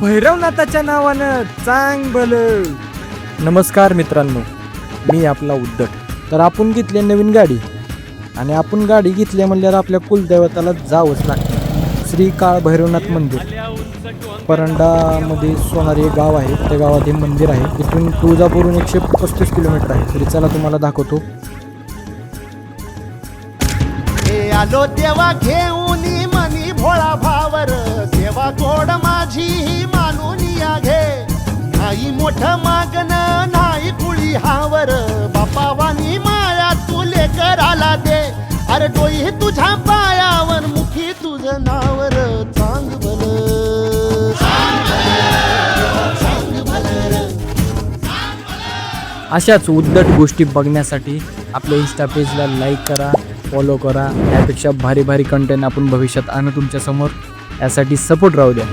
भैरवनाथाच्या नावानं चांग भल नमस्कार मित्रांनो मी आपला उद्धट. तर आपण घेतली नवीन गाडी. आणि आपण गाडी घेतली म्हणल्यावर आपल्या कुलदैवताला जावंच लागतं. श्री काळ भैरवनाथ मंदिर. परंडामध्ये सोनारी हे गाव आहे. त्या गावात हे मंदिर आहे. इथून तुळजापूरहून एकशे पस्तीस किलोमीटर आहे. तरी चला तुम्हाला दाखवतो. आलो देवा घेऊन मोठ मागण नाही कुळी हावर. बापा वाणी माया तुले कराला दे. अरे डोई तुझ्या पायावर मुखी तुझं नावर. चांग बल अशाच उद्धट गोष्टी बघण्यासाठी आपल्या इन्स्टा पेजला लाईक करा फॉलो करा. यापेक्षा भारी भारी कंटेंट आपण भविष्यात आणू तुमच्यासमोर. यासाठी सपोर्ट राहू द्या.